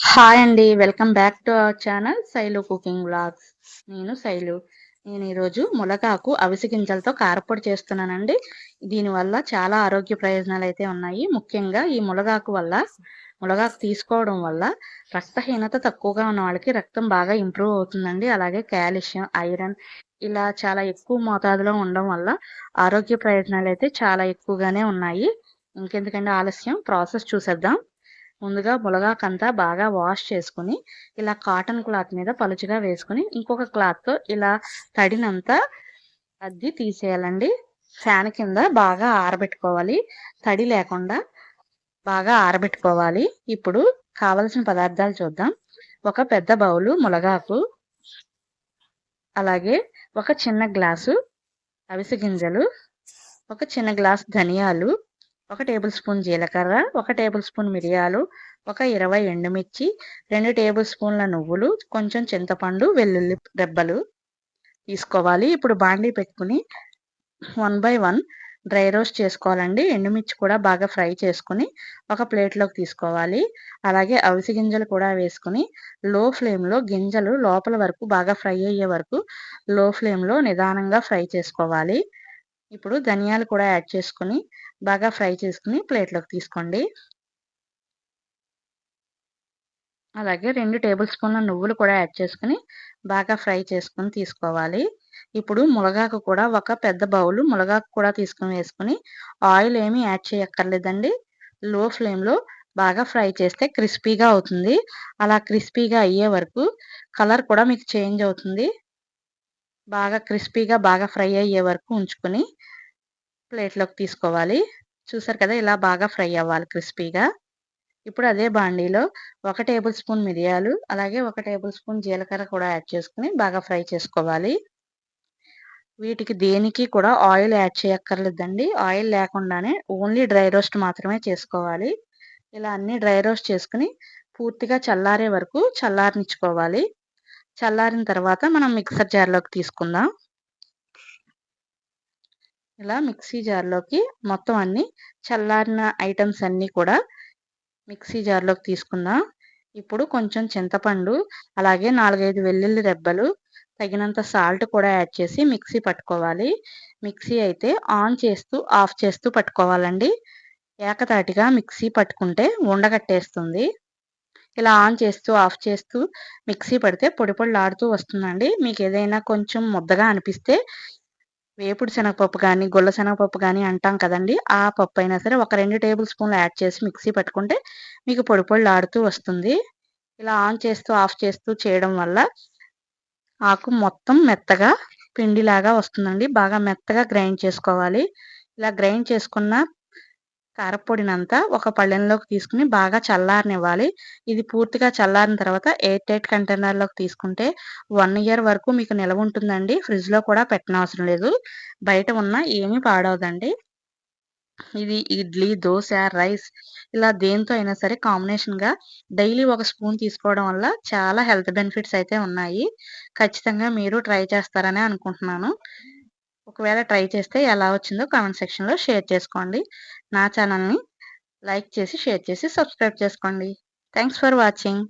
Hi అండి welcome back to our channel Shailu cooking blogs నేను శైలు నేను ఈరోజు ములగాకు అవిసి గింజలతో కారపొడి చేస్తున్నానండి. దీనివల్ల చాలా ఆరోగ్య ప్రయోజనాలు అయితే ఉన్నాయి. ముఖ్యంగా ఈ ములగాకు వల్ల ములగాకు తీసుకోవడం వల్ల రక్తహీనత తక్కువగా ఉన్న వాళ్ళకి రక్తం బాగా ఇంప్రూవ్ అవుతుందండి. అలాగే కాల్షియం ఐరన్ ఇలా చాలా ఎక్కువ మోతాదులో ఉండడం వల్ల ఆరోగ్య ప్రయోజనాలు అయితే చాలా ఎక్కువగానే ఉన్నాయి. ఇంకెందుకంటే ఆలస్యం ప్రాసెస్ చూసేద్దాం. ముందుగా ములగాకంతా బాగా వాష్ చేసుకుని ఇలా కాటన్ క్లాత్ మీద పలుచగా వేసుకుని ఇంకొక క్లాత్తో ఇలా తడినంతా అద్ది తీసేయాలండి. ఫ్యాన్ కింద బాగా ఆరబెట్టుకోవాలి. తడి లేకుండా బాగా ఆరబెట్టుకోవాలి. ఇప్పుడు కావలసిన పదార్థాలు చూద్దాం. ఒక పెద్ద బౌలు ములగాకు అలాగే ఒక చిన్న గ్లాసు అవిసె గింజలు ఒక చిన్న గ్లాస్ ధనియాలు ఒక టేబుల్ స్పూన్ జీలకర్ర ఒక టేబుల్ స్పూన్ మిరియాలు ఒక ఇరవై ఎండుమిర్చి రెండు టేబుల్ స్పూన్ల నువ్వులు కొంచెం చింతపండు వెల్లుల్లి రెబ్బలు తీసుకోవాలి. ఇప్పుడు బాండీ పెట్టుకుని one by one dry roast చేసుకోవాలండి. ఎండుమిర్చి కూడా బాగా ఫ్రై చేసుకుని ఒక ప్లేట్లోకి తీసుకోవాలి. అలాగే అవిసి గింజలు కూడా వేసుకుని లో ఫ్లేమ్లో గింజలు లోపల వరకు బాగా ఫ్రై అయ్యే వరకు లో ఫ్లేమ్లో నిదానంగా ఫ్రై చేసుకోవాలి. ఇప్పుడు ధనియాలు కూడా యాడ్ చేసుకుని బాగా ఫ్రై చేసుకుని ప్లేట్లోకి తీసుకోండి. అలాగే రెండు టేబుల్ స్పూన్ల నువ్వులు కూడా యాడ్ చేసుకుని బాగా ఫ్రై చేసుకుని తీసుకోవాలి. ఇప్పుడు మునగాకు కూడా ఒక పెద్ద బౌల్ మునగాకు కూడా తీసుకుని వేసుకుని ఆయిల్ ఏమీ యాడ్ చేయక్కర్లేదండి. లో ఫ్లేమ్లో బాగా ఫ్రై చేస్తే క్రిస్పీగా అవుతుంది. అలా క్రిస్పీగా అయ్యే వరకు కలర్ కూడా మీకు చేంజ్ అవుతుంది. బాగా క్రిస్పీగా బాగా ఫ్రై అయ్యే వరకు ఉంచుకొని ప్లేట్లోకి తీసుకోవాలి. చూసారు కదా ఇలా బాగా ఫ్రై అవ్వాలి క్రిస్పీగా. ఇప్పుడు అదే బాండీలో ఒక టేబుల్ స్పూన్ మిరియాలు అలాగే ఒక టేబుల్ స్పూన్ జీలకర్ర కూడా యాడ్ చేసుకుని బాగా ఫ్రై చేసుకోవాలి. వీటికి దేనికి కూడా ఆయిల్ యాడ్ చేయక్కర్లేదండి. ఆయిల్ లేకుండానే ఓన్లీ డ్రై రోస్ట్ మాత్రమే చేసుకోవాలి. ఇలా అన్ని డ్రై రోస్ట్ చేసుకుని పూర్తిగా చల్లారే వరకు చల్లారనిచ్చుకోవాలి. చల్లారిన తర్వాత మనం మిక్సర్ జార్లోకి తీసుకుందాం. ఇలా మిక్సీ జార్లోకి మొత్తం అన్ని చల్లారిన ఐటమ్స్ అన్నీ కూడా మిక్సీ జార్లోకి తీసుకుందాం. ఇప్పుడు కొంచెం చింతపండు అలాగే నాలుగైదు వెల్లుల్లి రెబ్బలు తగినంత సాల్ట్ కూడా యాడ్ చేసి మిక్సీ పట్టుకోవాలి. మిక్సీ అయితే ఆన్ చేస్తూ ఆఫ్ చేస్తూ పట్టుకోవాలండి. ఏకతాటిగా మిక్సీ పట్టుకుంటే ఉండగట్టేస్తుంది ఇలా ఆన్ చేస్తూ ఆఫ్ చేస్తూ మిక్సీ పడితే పొడి పొడిలాడుతూ వస్తుందండి. మీకు ఏదైనా కొంచెం ముద్దగా అనిపిస్తే వేపుడు శనగపప్పు కానీ గుల్ల శనగపప్పు కానీ అంటాం కదండి. ఆ పప్పు అయినా సరే ఒక రెండు టేబుల్ స్పూన్లు యాడ్ చేసి మిక్సీ పట్టుకుంటే మీకు పొడి ఆడుతూ వస్తుంది. ఇలా ఆన్ చేస్తూ ఆఫ్ చేస్తూ చేయడం వల్ల ఆకు మొత్తం మెత్తగా పిండిలాగా వస్తుందండి. బాగా మెత్తగా గ్రైండ్ చేసుకోవాలి. ఇలా గ్రైండ్ చేసుకున్న కారపొడినంతా ఒక పళ్ళెంలోకి తీసుకుని బాగా చల్లారనివ్వాలి. ఇది పూర్తిగా చల్లారిన తర్వాత ఎయిర్ టైట్ కంటైనర్లోకి తీసుకుంటే వన్ ఇయర్ వరకు మీకు నిలవ ఉంటుందండి. ఫ్రిడ్జ్లో కూడా పెట్టనవసరం లేదు. బయట ఉన్న ఏమీ పాడవదండి. ఇది ఇడ్లీ దోశ రైస్ ఇలా దేంతో అయినా సరే కాంబినేషన్గా డైలీ ఒక స్పూన్ తీసుకోవడం వల్ల చాలా హెల్త్ బెనిఫిట్స్ అయితే ఉన్నాయి. ఖచ్చితంగా మీరు ట్రై చేస్తారని అనుకుంటున్నాను. ఒకవేళ ట్రై చేస్తే ఎలా వచ్చిందో కామెంట్ సెక్షన్లో షేర్ చేసుకోండి. నా ఛానల్ని లైక్ చేసి షేర్ చేసి సబ్స్క్రైబ్ చేసుకోండి. Thanks for watching